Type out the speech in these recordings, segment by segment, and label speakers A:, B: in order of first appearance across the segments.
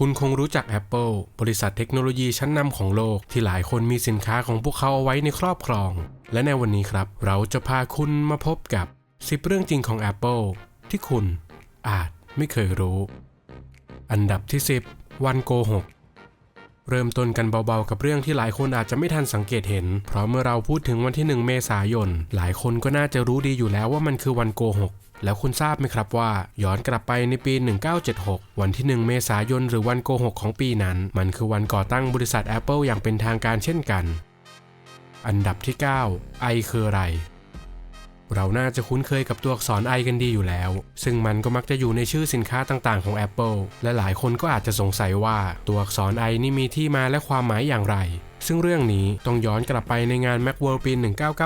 A: คุณคงรู้จัก Apple บริษัทเทคโนโลยีชั้นนำของโลก ที่หลายคนมีสินค้าของพวกเขาเอาไว้ในครอบครอง และในวันนี้ครับ เราจะพาคุณมาพบกับ 10 เรื่องจริงของ Apple ที่คุณอาจไม่เคยรู้ อันดับที่ 10 วันโกหก เริ่มต้นกันเบาๆ กับเรื่องที่หลายคนอาจจะไม่ทันสังเกตเห็น เพราะเมื่อเราพูดถึงวันที่ 1 เมษายน หลายคนก็น่าจะรู้ดีอยู่แล้วว่ามันคือวันโกหก แล้วคุณทราบไหมครับว่า ย้อนกลับไปในปี 1976 วันที่ 1 เมษายน หรือวันโกหกของปีนั้น มันคือวันก่อตั้งบริษัท Apple อย่างเป็นทางการเช่นกัน อันดับที่ 9 ไอคืออะไร เราน่าจะคุ้นเคยกับตัวอักษร I กันดีอยู่แล้ว ซึ่งมันก็มักจะอยู่ในชื่อสินค้าต่างๆของ Apple และหลายคนก็อาจจะสงสัยว่าตัวอักษร I นี่มีที่มาและความหมายอย่างไร ซึ่งเรื่องนี้ต้องย้อนกลับไปในงาน Macworld ปี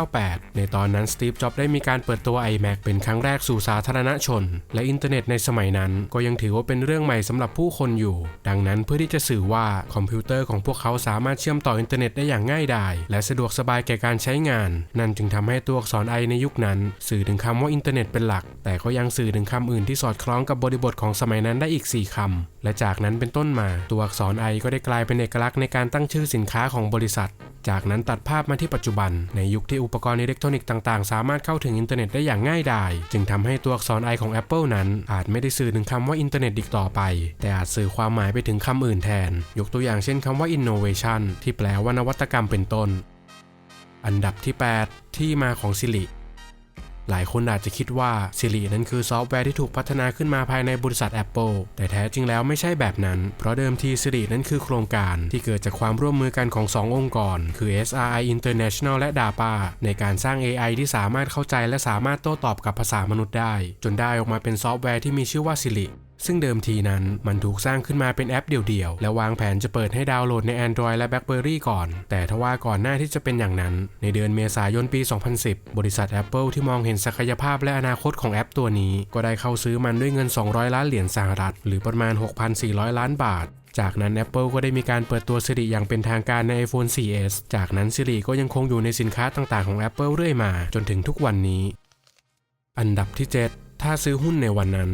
A: 1998 ในตอนนั้นสตีฟจ็อบได้มีการเปิดตัว iMac เป็นครั้งแรกสู่สาธารณชน และอินเทอร์เน็ตในสมัยนั้นก็ยังถือว่าเป็นเรื่องใหม่สำหรับผู้คนอยู่ ดังนั้นเพื่อที่จะสื่อว่าคอมพิวเตอร์ของพวกเขาสามารถเชื่อมต่ออินเทอร์เน็ตได้อย่างง่ายดายและสะดวกสบายแก่การใช้งาน นั่นจึงทำให้ตัวอักษร I ในยุคนั้น สื่อถึงคำว่าอินเทอร์เน็ตเป็นหลัก แต่ก็ยังสื่อถึงคำอื่นที่สอดคล้องกับบริบทของสมัยนั้นได้อีก 4คำและจากนั้นเป็นต้นมาตัวอักษร I ก็ได้กลายเป็นเอกลักษณ์ในการตั้งชื่อสินค้าของบริษัท จากนั้นตัดภาพมาที่ปัจจุบัน ในยุคที่อุปกรณ์อิเล็กทรอนิกส์ต่างๆ สามารถเข้าถึงอินเทอร์เน็ตได้อย่างง่ายดาย จึงทำให้ตัวอักษร I ของ Apple นั้น อาจไม่ได้สื่อถึงคำว่าอินเทอร์เน็ตอีกต่อไป แต่อาจสื่อความหมายไปถึงคำอื่นแทน ยกตัวอย่างเช่นคำว่า innovation ที่แปลว่านวัตกรรมเป็นต้น อันดับที่ 8 ที่มาของ Siri หลายคนอาจจะคิดว่า Siri นั้นคือซอฟต์แวร์ที่ถูกพัฒนาขึ้นมาภายในบริษัท Apple แต่แท้จริงแล้วไม่ใช่แบบนั้น เพราะเดิมที Siri นั้นคือโครงการที่เกิดจากความร่วมมือกันของ 2 องค์กร คือ SRI International และ DARPA ในการสร้าง AI ที่สามารถเข้าใจและสามารถโต้ตอบกับภาษามนุษย์ได้ จนได้ออกมาเป็นซอฟต์แวร์ที่มีชื่อว่า Siri ซึ่งเดิมทีนั้นมันถูกสร้างขึ้นมาเป็นแอปเดี่ยวๆ และวางแผนจะเปิดให้ดาวน์โหลดใน Android และ BlackBerry ก่อน แต่ทว่าก่อนหน้าที่จะเป็นอย่างนั้น ในเดือนเมษายนปี 2010 บริษัท Apple ที่มองเห็นศักยภาพและอนาคตของแอปตัวนี้ ก็ได้เข้าซื้อมันด้วยเงิน 200 ล้านเหรียญสหรัฐ หรือประมาณ 6,400 ล้านบาทจากนั้น Apple ก็ได้มีการเปิดตัว Siri อย่างเป็นทางการใน iPhone 4S จากนั้น Siri ก็ยังคงอยู่ในสินค้าต่างๆของ Apple เรื่อยมา จนถึงทุกวันนี้ อันดับที่ 7 ถ้าซื้อหุ้นในวันนั้น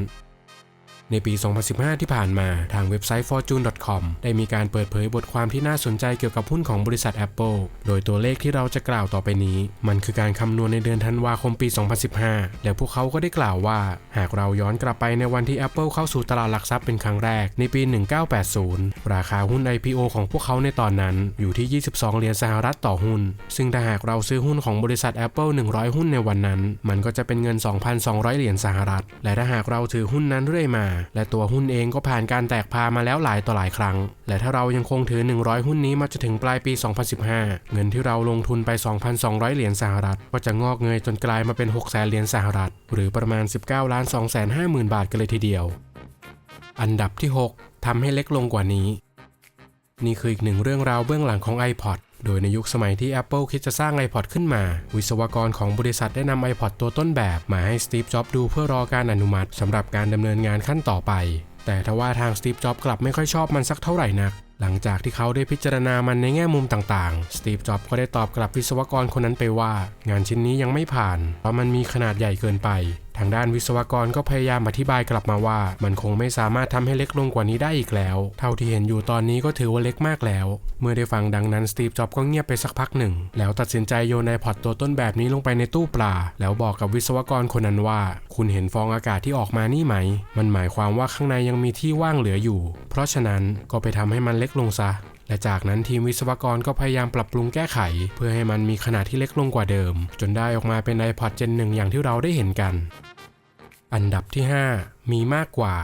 A: ในปี 2015 ที่ผ่านมาทางเว็บไซต์ fortune.com ได้มีการเปิดเผยบทความที่น่าสนใจเกี่ยวกับหุ้นของบริษัท Apple โดยตัวเลขที่เราจะกล่าวต่อไปนี้ มันคือการคำนวณในเดือนธันวาคมปี 2015 และพวกเขาก็ได้กล่าวว่า หากเราย้อนกลับไปในวันที่ Apple เข้าสู่ตลาดหลักทรัพย์เป็นครั้งแรกในปี 1980 ราคาหุ้น IPO ของพวกเขาในตอนนั้นอยู่ที่ 22 เหรียญสหรัฐต่อหุ้น ซึ่งถ้าหากเราซื้อหุ้นของบริษัท Apple 100 หุ้นในวันนั้น มันก็จะเป็นเงิน 2,200 เหรียญสหรัฐ และถ้าหากเราถือหุ้นนั้นเรื่อยมาและตัวหุ้นเองก็ผ่านการแตกพามาแล้วหลายต่อหลายครั้ง และถ้าเรายังคงถือ 100 หุ้นนี้มาจนถึงปลายปี 2015 เงินที่เราลงทุนไป 2,200 เหรียญสหรัฐ ก็จะงอกเงยจนกลายมาเป็น 6 0 0 0 0เหรียญสหรัฐ หรือประมาณ 19ล้าน2 5 0 0 0 0 บาทกันเลยทีเดียว อันดับที่ 6ทำให้เล็กลงกว่านี้ นี่คืออีกหนึ่งเรื่องราวเบื้องหลังของ iPod โดยในยุคสมัยที่ Apple คิดจะสร้าง iPod ขึ้นมา วิศวกรของบริษัทได้นำ iPod ตัวต้นแบบ มาให้ Steve Jobs ดูเพื่อรอการอนุมัติสำหรับการดำเนินงานขั้นต่อไป แต่ทว่าทาง Steve Jobs กลับไม่ค่อยชอบมันสักเท่าไหร่นัก หลังจากที่เขาได้พิจารณามันในแง่มุมต่างๆ Steve Jobs ก็ได้ตอบกลับวิศวกรคนนั้นไปว่า งานชิ้นนี้ยังไม่ผ่าน เพราะมันมีขนาดใหญ่เกินไป ทางด้านวิศวกรก็พยายามอธิบายกลับมาว่า มันคงไม่สามารถทำให้เล็กลงกว่านี้ได้อีกแล้ว เท่าที่เห็นอยู่ตอนนี้ก็ถือว่าเล็กมากแล้ว เมื่อได้ฟังดังนั้นสตีฟจ็อบก็เงียบไปสักพักหนึ่ง แล้วตัดสินใจโยนไอพอดตัวต้นแบบนี้ลงไปในตู้ปลา แล้วบอกกับวิศวกรคนนั้นว่า คุณเห็นฟองอากาศที่ออกมานี่ไหม มันหมายความว่าข้างในยังมีที่ว่างเหลืออยู่ เพราะฉะนั้นก็ไปทำให้มันเล็กลงซะ และจากนั้นทีมวิศวกรก็พยายามปรับปรุงแก้ไข เพื่อให้มันมีขนาดที่เล็กลงกว่าเดิม จนได้ออกมาเป็น iPod Gen 1 อย่างที่เราได้เห็นกัน อันดับที่ 5 มีมากกว่า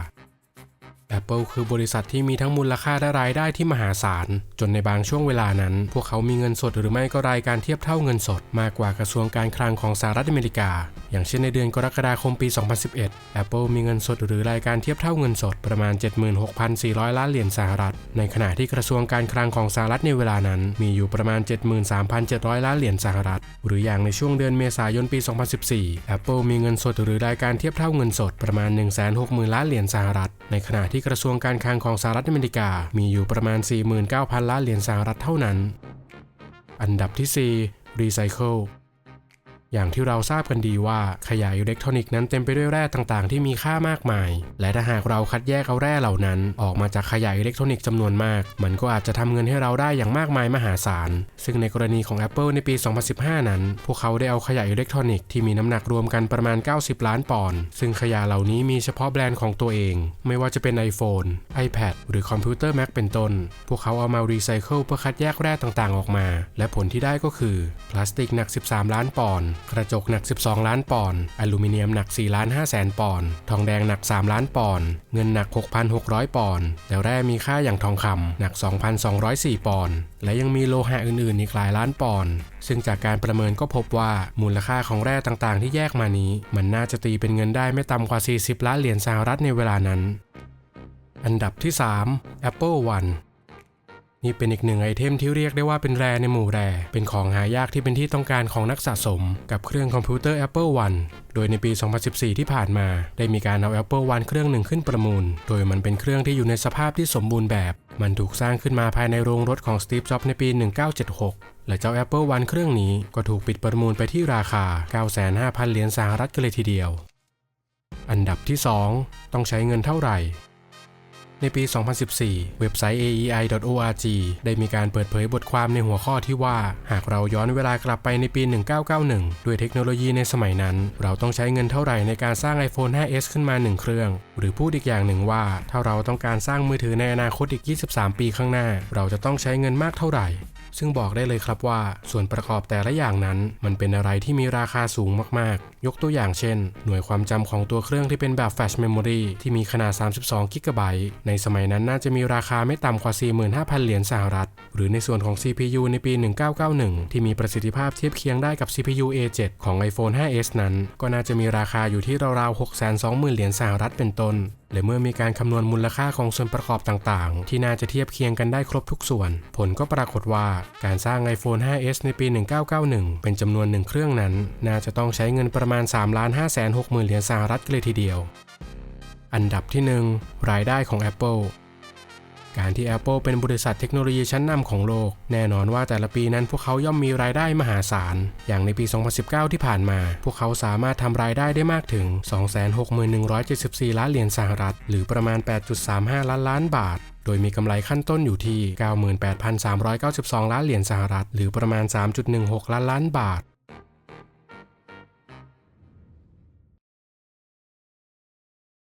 A: Apple คือบริษัทที่มีทั้งมูลค่าและรายได้ที่มหาศาล จนในบางช่วงเวลานั้น พวกเขามีเงินสดหรือไม่ก็รายการเทียบเท่าเงินสด มากกว่ากระทรวงการคลังของสหรัฐอเมริกา อย่างเช่นในเดือนกรกฎาคมปี 2011 Apple มีเงินสดหรือรายการเทียบเท่าเงินสดประมาณ 76,400 ล้านเหรียญสหรัฐ ในขณะที่กระทรวงการคลังของสหรัฐในเวลานั้น มีอยู่ประมาณ 73,700 ล้านเหรียญสหรัฐ หรืออย่างในช่วงเดือนเมษายนปี 2014 Apple มีเงินสดหรือรายการเทียบเท่าเงินสดประมาณ 160,000 ล้านเหรียญสหรัฐ ในขณะที่กระทรวงการคลังของสหรัฐอเมริกา มีอยู่ประมาณ 49,000 ล้านเหรียญสหรัฐเท่านั้น อันดับที่ 4 Recycle อย่างที่เราทราบกันดีว่าขยะอิเล็กทรอนิกส์นั้นเต็มไปด้วยแร่ต่างๆ ที่มีค่ามากมาย และถ้าหากเราคัดแยกเอาแร่เหล่านั้น ออกมาจากขยะอิเล็กทรอนิกส์จำนวนมาก มันก็อาจจะทำเงินให้เราได้อย่างมากมายมหาศาล ซึ่งในกรณีของ Apple ในปี 2015 นั้น พวกเขาได้เอาขยะอิเล็กทรอนิกส์ที่มีน้ำหนักรวมกันประมาณ 90 ล้านปอนด์ซึ่งขยะเหล่านี้มีเฉพาะแบรนด์ของตัวเอง ไม่ว่าจะเป็น iPhone iPad หรือคอมพิวเตอร์ Mac เป็นต้น พวกเขาเอามารีไซเคิลเพื่อคัดแยกแร่ต่างๆ ออกมา และผลที่ได้ก็คือพลาสติกหนัก 13 ล้านปอนด์กระจกหนัก 12 ล้านปอนด์ อลูมิเนียมหนัก 4 ล้าน5แสนปอนด์ ทองแดงหนัก 3 ล้านปอนด์ เงินหนัก 6,600 ปอนด์แล้วแร่มีค่าอย่างทองคำหนัก 2,204 ปอนด์ และยังมีโลหะอื่นๆ อีกหลายล้านปอนด์ ซึ่งจากการประเมินก็พบว่ามูลค่าของแร่ต่างๆ ที่แยกมานี้ มันน่าจะตีเป็นเงินได้ไม่ต่ำกว่า 40 ล้านเหรียญสหรัฐในเวลานั้น อันดับที่ 3 Apple One นี่เป็นอีกหนึ่งไอเทมที่เรียกได้ว่าเป็นแรในหมู่แร เป็นของหายากที่เป็นที่ต้องการของนักสะสม กับเครื่องคอมพิวเตอร์ Apple One โดยในปี 2014 ที่ผ่านมา ได้มีการเอา Apple One เครื่องหนึ่งขึ้นประมูล โดยมันเป็นเครื่องที่อยู่ในสภาพที่สมบูรณ์แบบ มันถูกสร้างขึ้นมาภายในโรงรถของ Steve Jobs ในปี 1976 และเจ้า Apple One เครื่องนี้ก็ถูกปิดประมูลไปที่ราคา 9,500เหรียญสหรัฐกันเลยทีเดียว อันดับที่ 2 ต้องใช้เงินเท่าไหร่ ในปี 2014 เว็บไซต์ aei.org ได้มีการเปิดเผยบทความในหัวข้อที่ว่า หากเราย้อนเวลากลับไปในปี 1991 ด้วยเทคโนโลยีในสมัยนั้น เราต้องใช้เงินเท่าไหร่ในการสร้าง iPhone 5s ขึ้นมา 1 เครื่อง หรือพูดอีกอย่างหนึ่งว่า ถ้าเราต้องการสร้างมือถือในอนาคตอีก 23 ปีข้างหน้า เราจะต้องใช้เงินมากเท่าไหร่ ซึ่งบอกได้เลยครับว่า ส่วนประกอบแต่ละอย่างนั้น มันเป็นอะไรที่มีราคาสูงมากๆ ยกตัวอย่างเช่น หน่วยความจำของตัวเครื่องที่เป็นแบบ Flash Memory ที่มีขนาด 32กิกะไบต์ในสมัยนั้นน่าจะมีราคาไม่ต่ำกว่า 45,000 เหรียญสหรัฐ หรือในส่วนของ CPU ในปี 1991 ที่มีประสิทธิภาพเทียบเคียงได้กับ CPU A7 ของ iPhone 5s นั้น ก็น่าจะมีราคาอยู่ที่ราวๆ620,000 เหรียญสหรัฐเป็นต้น และเมื่อมีการคำนวณมูลค่าของส่วนประกอบต่างๆ ที่น่าจะเทียบเคียงกันได้ครบทุกส่วน ผลก็ปรากฏว่าการสร้าง iPhone 5s ในปี 1991 เป็นจำนวนหนึ่งเครื่องนั้น น่าจะต้องใช้เงินประมาณ 3 5 6 0 0 0 0เหรียญสหรัฐกันเลยทีเดียว อันดับที่ 1 รายได้ของ Apple การที่ Apple เป็นบริษัทเทคโนโลยีชั้นนำของโลก แน่นอนว่าแต่ละปีนั้นพวกเขาย่อมมีรายได้มหาศาล อย่างในปี 2019 ที่ผ่านมา พวกเขาสามารถทำรายได้ได้มากถึง 261,174 ล้านเหรียญสหรัฐ หรือประมาณ 8.35 ล้านล้านบาทโดยมีกำไรขั้นต้นอยู่ที่ 98,392 ล้านเหรียญสหรัฐ หรือประมาณ 3.16 ล้านล้านบาท